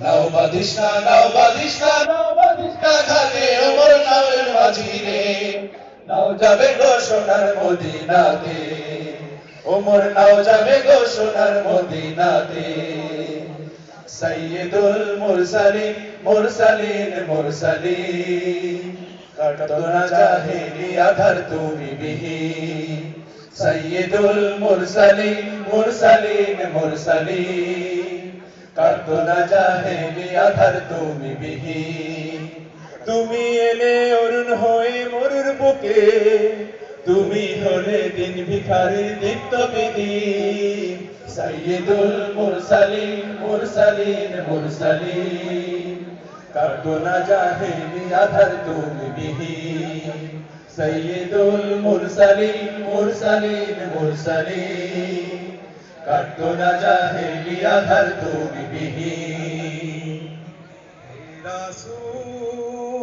নাও বাদিশা নাও বাদিশা নাও বাদিশা খানে ওমর নামের মাঝি রে নাও যাবে গো সোনার মদিনাতে ওমর নাও যাবে গো সোনার মদিনাতে। সৈয়দুল মুরসালিন মুরসালিন মুরসালিন কাটতো না জাহেলি আধার তুমি বিহি সৈয়দুল মুরসালিন মুরসালিন মুরসালিন। কাটতো না জাহেলি আধার তুমি বিহি তুমি এলে অরুণ হয়ে মরুর বুকে, তুমি হলে দিন ভিখারির নিত্য বিধি। সাইয়্যিদুল মুরসালিন মুরসালিন মুরসালিন। কাটো না জাহেলি আধার তুমি বিহি সাইয়্যিদুল মুরসালিন মুরসালিন মুরসালিন। কাটো না জাহেলি আধার তুমি বিহি রাসূল